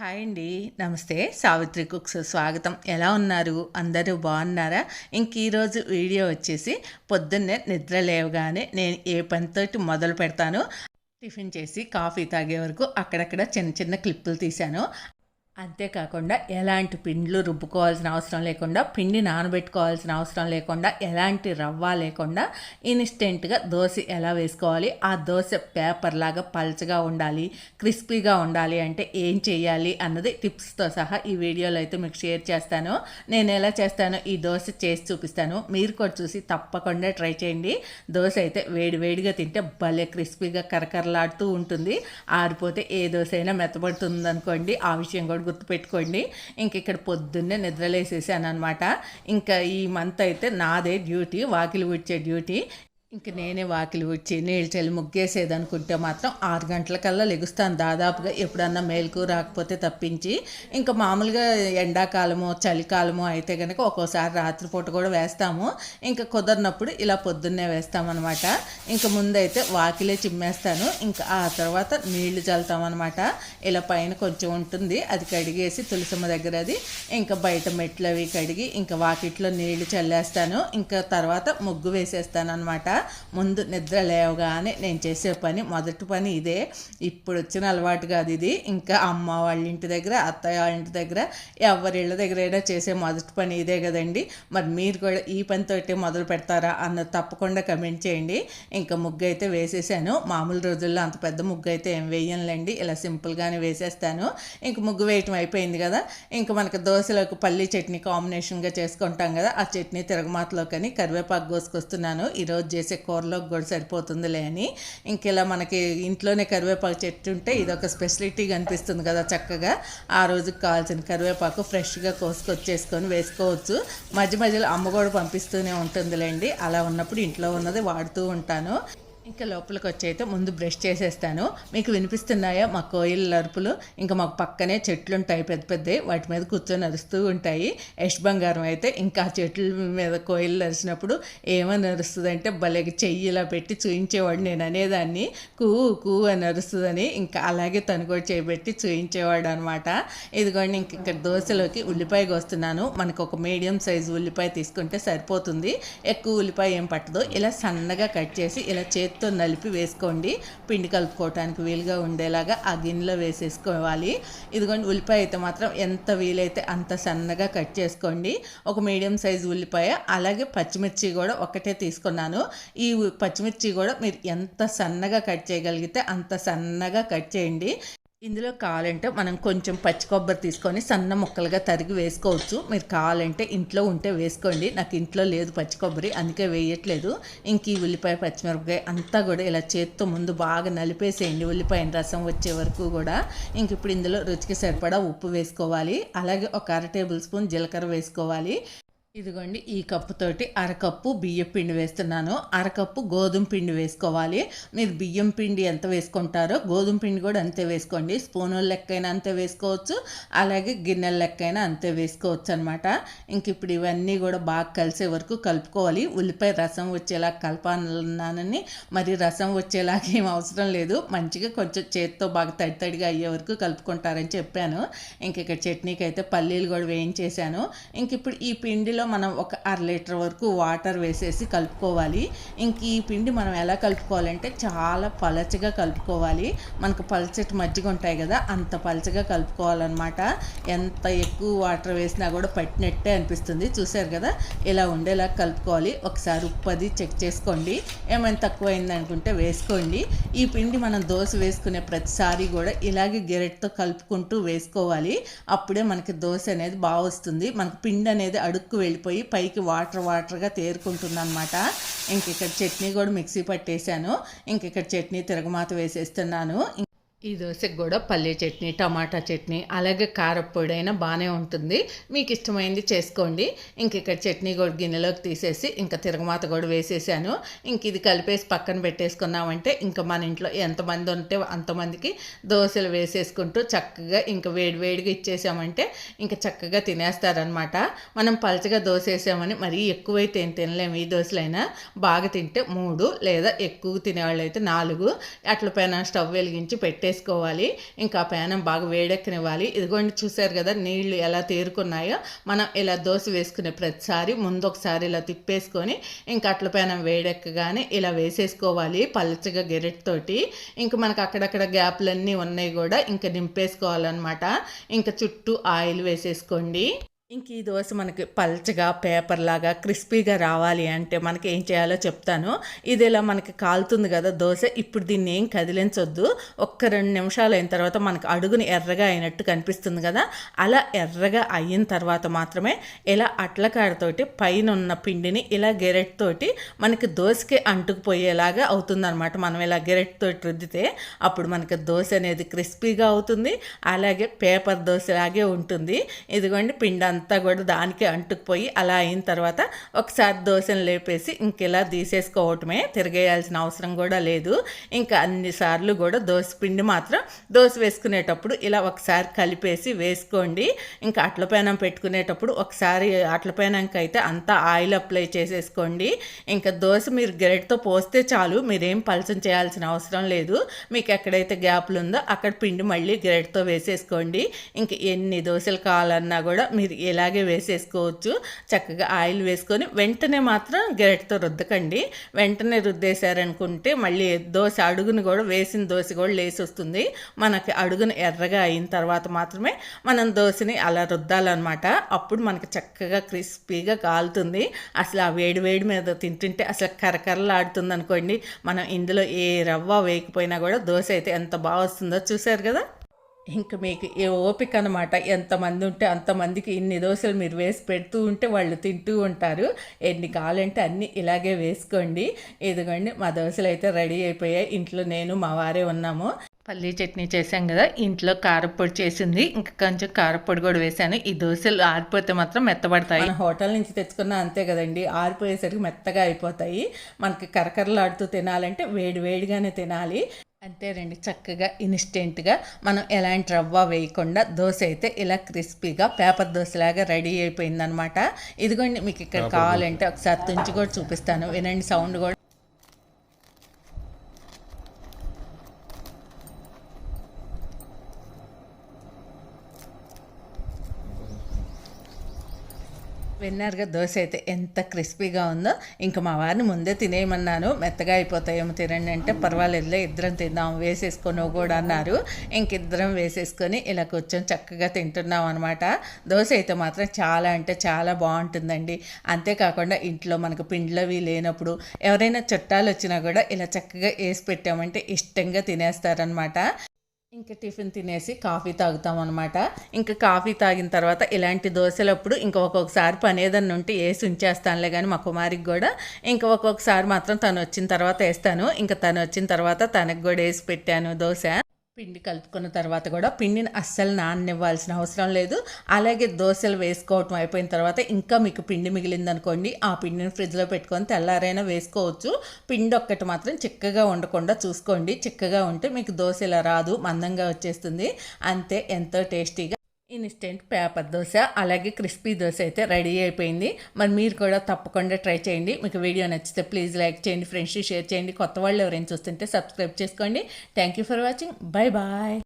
Hi అండి. నమస్తే. Savitri cooks స్వాగతం. ఎలా ఉన్నారు? అందరూ బాగున్నారా? ఇంక ఈరోజు వీడియో వచ్చేసి పొద్దున్నే నిద్ర లేవగానే నేను ఏ పనితోటి మొదలు పెడతాను టిఫిన్ చేసి కాఫీ తాగే వరకు అక్కడక్కడ చిన్న చిన్న క్లిప్పులు తీశాను. అంతేకాకుండా ఎలాంటి పిండ్లు రుబ్బుకోవాల్సిన అవసరం లేకుండా పిండి నానబెట్టుకోవాల్సిన అవసరం లేకుండా ఎలాంటి రవ్వ లేకుండా ఇన్స్టెంట్గా దోశ ఎలా వేసుకోవాలి? ఆ దోశ పేపర్ లాగా పల్చగా ఉండాలి క్రిస్పీగా ఉండాలి అంటే ఏం చేయాలి అన్నది టిప్స్తో సహా ఈ వీడియోలో అయితే మీకు షేర్ చేస్తాను. నేను ఎలా చేస్తానో? ఈ దోశ చేసి చూపిస్తాను. మీరు కూడా చూసి తప్పకుండా ట్రై చేయండి. దోశ అయితే వేడి వేడిగా తింటే భలే క్రిస్పీగా కరకరలాడుతూ ఉంటుంది. ఆరిపోతే ఏ దోశ అయినా మెత్తబడుతుంది అనుకోండి ఆ విషయం కూడా గుర్తుపెట్టుకోండి. ఇంక ఇక్కడ పొద్దున్నే నిద్రలేసేసాను అనమాట ఇంకా ఈ మంత్ అయితే నాదే డ్యూటీ వాకిలి ఉడ్చే డ్యూటీ. ఇంక నేనే వాకిలి వచ్చి నీళ్ళు చల్లి ముగ్గేసేది అనుకుంటే మాత్రం ఆరు గంటలకల్లా లెగుస్తాను. దాదాపుగా ఎప్పుడన్నా మేలుకు రాకపోతే తప్పించి ఇంకా మామూలుగా ఎండాకాలము చలికాలము అయితే కనుక ఒక్కోసారి రాత్రిపూట కూడా వేస్తాము. ఇంకా కుదరినప్పుడు ఇలా పొద్దున్నే వేస్తామన్నమాట. ఇంకా ముందైతే వాకిలే చిమ్మేస్తాను. ఇంకా ఆ తర్వాత నీళ్ళు చల్లుతామన్నమాట. ఇలా పైన కొంచెం ఉంటుంది అది కడిగేసి తులసమ్మ దగ్గర అది. ఇంకా బయట మెట్లు అవి కడిగి ఇంకా వాకిట్లో నీళ్ళు చల్లేస్తాను. ఇంకా తర్వాత ముగ్గు వేసేస్తాను అనమాట ముందు నిద్ర లేవగానే నేను చేసే పని మొదటి పని ఇదే. ఇప్పుడు వచ్చిన అలవాటు కాదు ఇది. ఇంకా అమ్మ వాళ్ళ ఇంటి దగ్గర అత్తయ్య వాళ్ళ ఇంటి దగ్గర ఎవరి దగ్గర అయినా చేసే మొదటి పని ఇదే కదండి. మరి మీరు కూడా ఈ పనితోటి మొదలు పెడతారా అన్నది తప్పకుండా కమెంట్ చేయండి. ఇంకా ముగ్గు అయితే వేసేసాను. మామూలు రోజుల్లో అంత పెద్ద ముగ్గు అయితే ఏం వేయనులేండి. ఇలా సింపుల్గానే వేసేస్తాను. ఇంక ముగ్గు వేయటం అయిపోయింది కదా. ఇంకా మనకు దోశలోకి పల్లి చట్నీ కాంబినేషన్గా చేసుకుంటాం కదా. ఆ చట్నీ తిరగమాతలో కానీ కరివేపాకు కోసుకొస్తున్నాను. ఈరోజు చేసి చేసే కూరలోకి కూడా సరిపోతుందిలే అని. ఇంకెలా మనకి ఇంట్లోనే కరివేపాకు చెట్టు ఉంటే ఇది ఒక స్పెషలిటీగా అనిపిస్తుంది కదా చక్కగా. ఆ రోజుకి కావాల్సిన కరివేపాకు ఫ్రెష్గా కోసుకొచ్చేసుకొని వేసుకోవచ్చు. మధ్య మధ్యలో అమ్మ కూడా పంపిస్తూనే ఉంటుందిలేండి. అలా ఉన్నప్పుడు ఇంట్లో ఉన్నది వాడుతూ ఉంటాను. ఇంకా లోపలికి వచ్చి అయితే ముందు బ్రష్ చేసేస్తాను. మీకు వినిపిస్తున్నాయా? మా కోయిల అరుపులు ఇంకా మాకు పక్కనే చెట్లు ఉంటాయి పెద్ద. పెద్దవి వాటి మీద కూర్చొని అరుస్తూ ఉంటాయి. యష్ బంగారం అయితే ఇంకా ఆ చెట్ల మీద కోయిలు అరిచినప్పుడు ఏమని అరుస్తుందంటే భలే చెయ్యి ఇలా పెట్టి చూయించేవాడు నేను అనేదాన్ని. కూ కూ అని అరుస్తుందని ఇంకా అలాగే తను కూడా చేయబెట్టి చూయించేవాడు అనమాట ఇదిగోండి ఇంక ఇక్కడ దోశలోకి ఉల్లిపాయ కోస్తున్నాను. మనకు ఒక మీడియం సైజు ఉల్లిపాయ తీసుకుంటే సరిపోతుంది. ఎక్కువ ఉల్లిపాయ ఏం పట్టదు. ఇలా సన్నగా కట్ చేసి ఇలా చేతి చేతితో నలిపి వేసుకోండి. పిండి కలుపుకోవటానికి వీలుగా ఉండేలాగా ఆ గిన్నెలో వేసేసుకోవాలి. ఇదిగోండి ఉల్లిపాయ అయితే మాత్రం ఎంత వీలైతే అంత సన్నగా కట్ చేసుకోండి. ఒక మీడియం సైజు ఉల్లిపాయ అలాగే పచ్చిమిర్చి కూడా ఒకటే తీసుకున్నాను. ఈ పచ్చిమిర్చి కూడా మీరు ఎంత సన్నగా కట్ చేయగలిగితే అంత సన్నగా కట్ చేయండి. ఇందులో కావాలంటే మనం కొంచెం పచ్చి కొబ్బరి తీసుకొని సన్న ముక్కలుగా తరిగి వేసుకోవచ్చు. మీరు కావాలంటే ఇంట్లో ఉంటే వేసుకోండి. నాకు ఇంట్లో లేదు పచ్చి కొబ్బరి అందుకే వేయట్లేదు. ఇంక ఈ ఉల్లిపాయ పచ్చిమిరపకాయ అంతా కూడా ఇలా చేత్తో ముందు బాగా నలిపేసేయండి. ఉల్లిపాయ రసం వచ్చే వరకు కూడా. ఇంక ఇప్పుడు ఇందులో రుచికి సరిపడా ఉప్పు వేసుకోవాలి. అలాగే ఒక అర టేబుల్ స్పూన్ జీలకర్ర వేసుకోవాలి. ఇదిగోండి ఈ కప్పుతోటి అరకప్పు బియ్యం పిండి వేస్తున్నాను. అరకప్పు గోధుమ పిండి వేసుకోవాలి. మీరు బియ్యం పిండి ఎంత వేసుకుంటారో గోధుమ పిండి కూడా అంతే వేసుకోండి. స్పూనుల లెక్కైనా అంతే వేసుకోవచ్చు. అలాగే గిన్నెల లెక్కైనా అంతే వేసుకోవచ్చు అనమాట ఇంక ఇప్పుడు ఇవన్నీ కూడా బాగా కలిసే వరకు కలుపుకోవాలి. ఉల్లిపాయ రసం వచ్చేలా కలపాలన్నానని మరి రసం వచ్చేలాగా ఏం అవసరం లేదు. మంచిగా కొంచెం చేతితో బాగా తడి తడిగా అయ్యే వరకు కలుపుకుంటారని చెప్పాను. ఇంక ఇక్కడ చట్నీకి అయితే పల్లీలు కూడా వేయించేశాను. ఇంక ఇప్పుడు ఈ పిండిలో పిండిలో మనం ఒక అర లీటర్ వరకు వాటర్ వేసేసి కలుపుకోవాలి. ఇంక ఈ పిండి మనం ఎలా కలుపుకోవాలంటే చాలా పలచగా కలుపుకోవాలి. మనకు పలచటి మజ్జిగ ఉంటాయి కదా అంత పలచగా కలుపుకోవాలన్నమాట. ఎంత ఎక్కువ వాటర్ వేసినా కూడా పట్టినట్టే అనిపిస్తుంది. చూసారు కదా ఇలా ఉండేలా కలుపుకోవాలి. ఒకసారి ఉప్పు అది చెక్ చేసుకోండి. ఏమైనా తక్కువ అనుకుంటే వేసుకోండి. ఈ పిండి మనం దోశ వేసుకునే ప్రతిసారి కూడా ఇలాగే గెరెట్తో కలుపుకుంటూ వేసుకోవాలి. అప్పుడే మనకి దోశ అనేది బాగా వస్తుంది. మనకు పిండి అనేది అడుక్కు వెళ్ళిపోయి పైకి వాటర్ వాటర్గా తేరుకుంటుందన్నమాట. ఇంక ఇక్కడ చట్నీ కూడా మిక్సీ పట్టేశాను. ఇంక ఇక్కడ చట్నీ తిరగమాత వేసేస్తున్నాను. ఈ దోశకు కూడా పల్లీ చట్నీ టమాటా చట్నీ అలాగే కారపొడి అయినా బాగానే ఉంటుంది. మీకు ఇష్టమైంది చేసుకోండి. ఇంక ఇక్కడ చట్నీ కూడా గిన్నెలోకి తీసేసి ఇంకా తిరగమాత కూడా వేసేసాను. ఇంక ఇది కలిపేసి పక్కన పెట్టేసుకున్నామంటే ఇంకా మన ఇంట్లో ఎంతమంది ఉంటే అంతమందికి దోశలు వేసేసుకుంటూ చక్కగా ఇంకా వేడివేడిగా ఇచ్చేసామంటే ఇంకా చక్కగా తినేస్తారనమాట మనం పలచగా దోశ వేసామని మరీ ఎక్కువైతే ఏం తినలేము. ఈ దోశలైనా బాగా తింటే మూడు లేదా ఎక్కువ తినేవాళ్ళు అయితే నాలుగు. అట్ల పైన స్టవ్ వెలిగించి పెట్టే పెట్టేసుకోవాలి ఇంకా పేనం బాగా వేడెక్కనివ్వాలి. ఇదిగోండి చూసారు కదా నీళ్ళు ఎలా తేరుకున్నాయో. మనం ఇలా దోశ వేసుకునే ప్రతిసారి ముందు ఒకసారి ఇలా తిప్పేసుకొని ఇంకా అట్ల పేనం వేడెక్కగానే ఇలా వేసేసుకోవాలి పల్చగా గెరెట్తోటి. ఇంకా మనకు అక్కడక్కడ గ్యాప్లన్నీ ఉన్నాయి కూడా ఇంకా నింపేసుకోవాలన్నమాట ఇంకా చుట్టూ ఆయిల్ వేసేసుకోండి. ఇంక ఈ దోశ మనకి పల్చగా పేపర్లాగా క్రిస్పీగా రావాలి అంటే మనకి ఏం చేయాలో చెప్తాను. ఇది ఇలా మనకి కాలుతుంది కదా దోశ ఇప్పుడు దీన్ని ఏం కదిలించొద్దు. ఒక్క రెండు నిమిషాలు అయిన తర్వాత మనకి అడుగుని ఎర్రగా అయినట్టు కనిపిస్తుంది కదా. అలా ఎర్రగా అయిన తర్వాత మాత్రమే ఇలా అట్లకాడతోటి పైన ఉన్న పిండిని ఇలా గెరెట్ తోటి మనకి దోశకి అంటుకుపోయేలాగా అవుతుందన్నమాట. మనం ఇలా గెరెట్ తోటి రుద్దితే అప్పుడు మనకి దోశ అనేది క్రిస్పీగా అవుతుంది. అలాగే పేపర్ దోశ లాగే ఉంటుంది. ఇదిగోండి పిండి అంతా కూడా దానికి అంటుకుపోయి అలా అయిన తర్వాత ఒకసారి దోశను లేపేసి ఇంక ఇలా తీసేసుకోవటమే తిరగేయాల్సిన అవసరం కూడా లేదు. ఇంకా అన్నిసార్లు కూడా దోశ పిండి మాత్రం దోశ వేసుకునేటప్పుడు ఇలా ఒకసారి కలిపేసి వేసుకోండి. ఇంకా అట్ల పేనం పెట్టుకునేటప్పుడు ఒకసారి అట్ల పేనంకి అయితే అంతా ఆయిల్ అప్లై చేసేసుకోండి. ఇంకా దోశ మీరు గ్రెడ్తో పోస్తే చాలు మీరేం పలసం చేయాల్సిన అవసరం లేదు. మీకు ఎక్కడైతే గ్యాప్లు ఉందో అక్కడ పిండి మళ్ళీ గ్రెడ్తో వేసేసుకోండి. ఇంక ఎన్ని దోశలు కావాలన్నా కూడా మీరు ఇలాగే వేసేసుకోవచ్చు. చక్కగా ఆయిల్ వేసుకొని వెంటనే మాత్రం గెరెట్తో రుద్దకండి. వెంటనే రుద్దేశారనుకుంటే మళ్ళీ దోశ అడుగును కూడా వేసిన దోశ కూడా లేసి వస్తుంది మనకి అడుగును ఎర్రగా అయిన తర్వాత మాత్రమే మనం దోశని అలా రుద్దాలన్నమాట. అప్పుడు మనకి చక్కగా క్రిస్పీగా కాలుతుంది. అసలు ఆ వేడి వేడి మీద తింటుంటే అసలు కరకరలాడుతుంది అనుకోండి మనం ఇందులో ఏ రవ్వ వేయకపోయినా కూడా దోశ అయితే ఎంత బాగా వస్తుందో చూసారు కదా? ఇంక మీకు ఏ ఓపిక అనమాట ఎంతమంది ఉంటే అంతమందికి ఇన్ని దోశలు మీరు వేసి పెడుతూ ఉంటే వాళ్ళు తింటూ ఉంటారు. ఎన్ని కావాలంటే అన్నీ ఇలాగే వేసుకోండి. ఇదిగోండి మా దోశలు అయితే రెడీ అయిపోయాయి. ఇంట్లో నేను మా వారే ఉన్నాము. పల్లీ చట్నీ చేశాం కదా ఇంట్లో కారపొడి చేసింది. ఇంకా కొంచెం కారపొడి కూడా వేసాను ఈ దోశలు ఆరిపోతే మాత్రం మెత్తబడతాయి. మన హోటల్ నుంచి తెచ్చుకున్న అంతే కదండి. ఆరిపోయేసరికి మెత్తగా అయిపోతాయి. మనకి కరకరలాడుతూ తినాలంటే వేడి వేడిగానే తినాలి. అంతేనండి. చక్కగా ఇన్స్టెంట్గా మనం ఎలాంటి రవ్వ వేయకుండా దోశ అయితే ఇలా క్రిస్పీగా పేపర్ దోశలాగా రెడీ అయిపోయిందనమాట. ఇదిగోండి మీకు ఇక్కడ కావాలంటే ఒకసారి తుంచి కూడా చూపిస్తాను. వినండి సౌండ్ కూడా. విన్నారుగా దోశ అయితే ఎంత క్రిస్పీగా ఉందో. ఇంకా మా వారిని ముందే తినేయమన్నాను. మెత్తగా అయిపోతాయేమో తినండి అంటే పర్వాలేదులే ఇద్దరం తిందాం వేసేసుకొని కూడా అన్నారు. ఇంకిద్దరం వేసేసుకొని ఇలా కూర్చొని చక్కగా తింటున్నాం అనమాట దోశ అయితే మాత్రం చాలా అంటే చాలా బాగుంటుందండి. అంతేకాకుండా ఇంట్లో మనకు పిండ్లవి లేనప్పుడు ఎవరైనా చుట్టాలు వచ్చినా కూడా ఇలా చక్కగా వేసి పెట్టామంటే ఇష్టంగా తినేస్తారనమాట ఇంకా టిఫిన్ తినేసి కాఫీ తాగుతాం అనమాట ఇంకా కాఫీ తాగిన తర్వాత ఇలాంటి దోశలప్పుడు ఇంకా ఒక్కొక్కసారి పని ఏదన్నా ఉంటే వేసి ఉంచేస్తానులే కానీ మా కుమారికి కూడా. ఇంకా ఒక్కొక్కసారి మాత్రం తను వచ్చిన తర్వాత వేస్తాను. ఇంకా తను వచ్చిన తర్వాత తనకు కూడా వేసి పెట్టాను దోశ. పిండి కలుపుకున్న తర్వాత కూడా పిండిని అస్సలు నాననివ్వాల్సిన అవసరం లేదు. అలాగే దోశలు వేసుకోవటం అయిపోయిన తర్వాత ఇంకా మీకు పిండి మిగిలిందనుకోండి ఆ పిండిని ఫ్రిడ్జ్లో పెట్టుకొని తెల్లారైనా వేసుకోవచ్చు. పిండి ఒక్కటి మాత్రం చిక్కగా ఉండకుండా చూసుకోండి. చిక్కగా ఉంటే మీకు దోశ ఇలా రాదు మందంగా వచ్చేస్తుంది. అంతే ఎంతో టేస్టీగా ఇన్స్టెంట్ పేపర్ దోశ అలాగే క్రిస్పీ దోశ అయితే రెడీ అయిపోయింది. మరి మీరు కూడా తప్పకుండా ట్రై చేయండి. మీకు వీడియో నచ్చితే ప్లీజ్ లైక్ చేయండి ఫ్రెండ్స్ షేర్ చేయండి. కొత్త వాళ్ళు ఎవరైనా చూస్తుంటే సబ్స్క్రైబ్ చేసుకోండి. Thank you for watching bye bye